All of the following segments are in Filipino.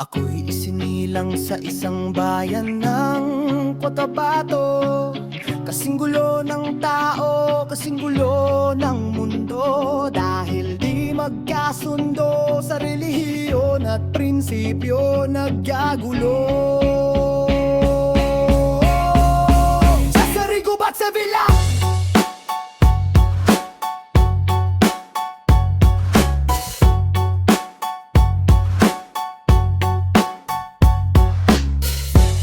Ako'y isinilang sa isang bayan ng Cotabato. Kasing gulo ng tao, kasing gulo ng mundo. Dahil di magkasundo sa relihiyon at prinsipyo nagkagulo. Sa Sarigo at Sevilla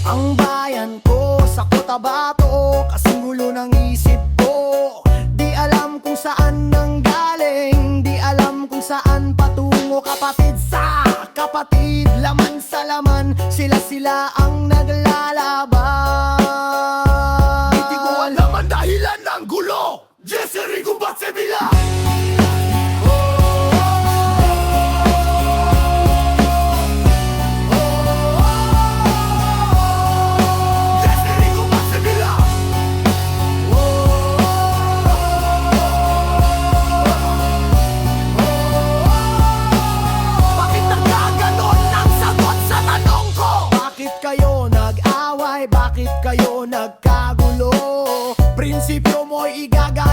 Ang bayan ko sa Cotabato Kasing gulo ng isip ko. Di alam kung saan nang galing Di alam kung saan patungo. Kapatid sa kapatid Laman sa laman Sila-sila ang naglalaban. Hindi ko alam ang dahilan ng gulo. Jesse Rigo Batsevilla. Jesse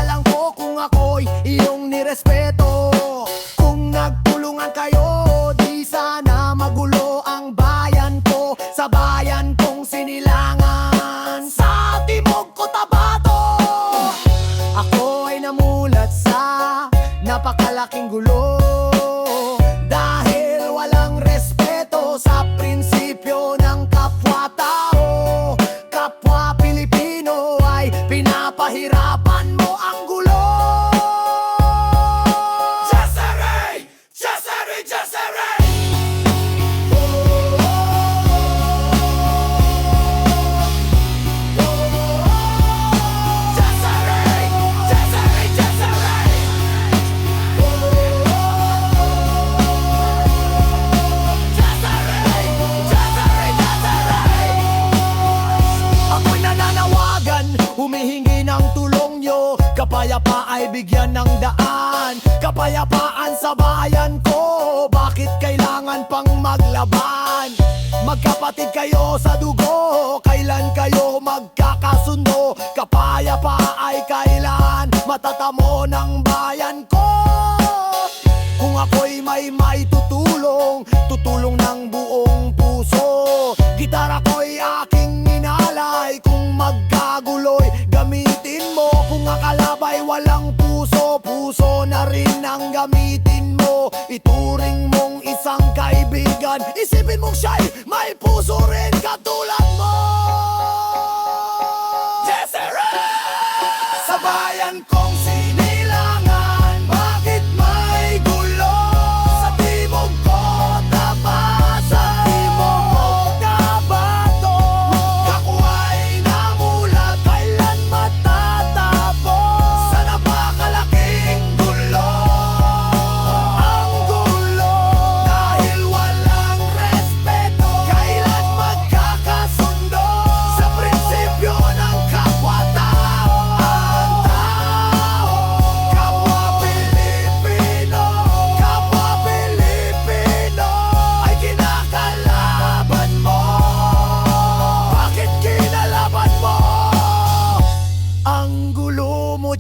igagalang ko kung ako'y iyong nirespeto. Kung nagtulungan kayo, di sana magulo ang bayan ko. Sa bayan kong sinilangan Sa Timog Cotabato Ako ay namulat sa napakalaking gulo. Dahil walang respeto sa Kapayapa ay bigyan ng daan. Kapayapaan sa bayan ko. Bakit kailangan pang maglaban? Magkapatid kayo sa dugo. Kailan kayo magkakasundo? Kapayapa ay kailan Matatamo ng bayan ko? Kung ako'y may may tutulong Tutulong ng buong puso. Gitara ko'y walang puso Puso na rin ang gamitin mo. Ituring mong isang kaibigan. Isipin mong siya'y may puso rin katulad mo. Desiree! Sa bayan kong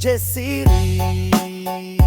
Jesse Lee.